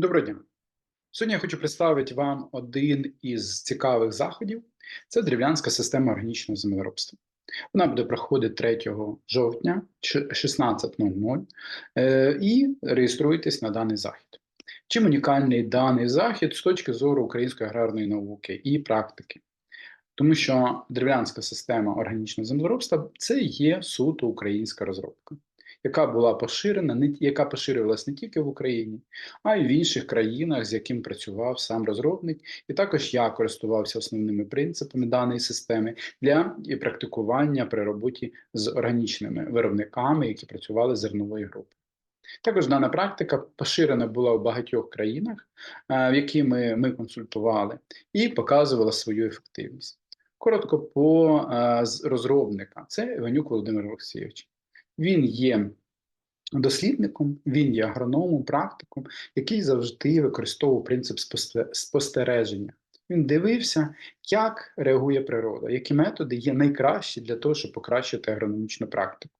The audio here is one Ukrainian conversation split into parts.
Доброго дня. Сьогодні я хочу представити вам один із цікавих заходів. Це древлянська система органічного землеробства. Вона буде проходити 3 жовтня 16.00 е, і реєструйтесь на даний захід. Чим унікальний даний захід з точки зору української аграрної науки і практики? Тому що древлянська система органічного землеробства це є суто українська розробка, яка була поширена, не яка поширювалась не тільки в Україні, а й в інших країнах, з яким працював сам розробник, і також я користувався основними принципами даної системи для і практикування при роботі з органічними виробниками, які працювали з зернової групи. Також дана практика поширена була в багатьох країнах, е, в які ми, ми консультували, і показувала свою ефективність. Коротко по е, розробника, це Іванюк Володимир Олексійович. Він є дослідником, він є агрономом, практиком, який завжди використовував принцип спосте- спостереження. Він дивився, як реагує природа, які методи є найкращі для того, щоб покращити агрономічну практику.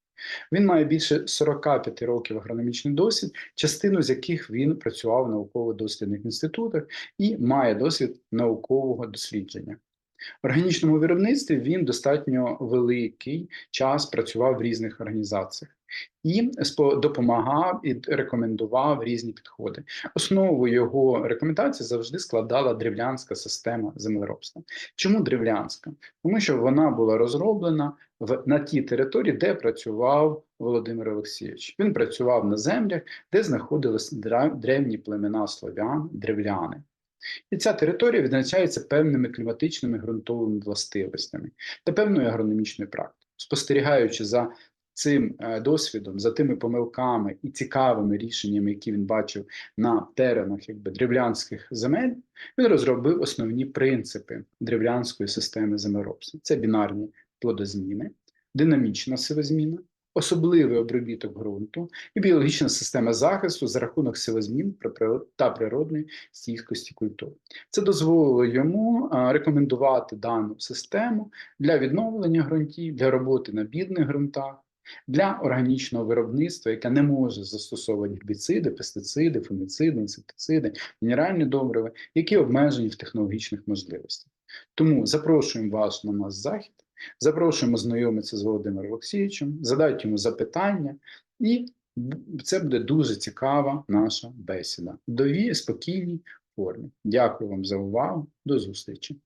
Він має більше 45 років агрономічний досвід, частину з яких він працював в науково-дослідних інститутах і має досвід наукового дослідження. В органічному виробництві він достатньо великий час працював в різних організаціях і допомагав і рекомендував різні підходи. Основу його рекомендацій завжди складала древлянська система землеробства. Чому древлянська? Тому що вона була розроблена в на тій території, де працював Володимир Олексійович. Він працював на землях, де знаходились древні племена слов'ян, древляни. І ця територія відзначається певними кліматичними ґрунтовими властивостями та певною агрономічною практикою. Спостерігаючи за цим е, досвідом, за тими помилками і цікавими рішеннями, які він бачив на теренах якби древлянських земель, він розробив основні принципи древлянської системи землеробства. Це бінарні плодозміни, динамічна силозміна, особливий обробіток ґрунту і біологічна система захисту за рахунок силозмін та природної стійкості культур. Це дозволило йому рекомендувати дану систему для відновлення ґрунтів, для роботи на бідних ґрунтах, для органічного виробництва, яке не може застосовувати гербіциди, пестициди, фунгіциди, інсектициди, мінеральні добрива, які обмежені в технологічних можливостях. Тому запрошуємо вас на наш захід, запрошуємо знайомитися з Володимиром Олексійовичем, задайте йому запитання, і це буде дуже цікава наша бесіда дові спокійній формі. Дякую вам за увагу. До зустрічі.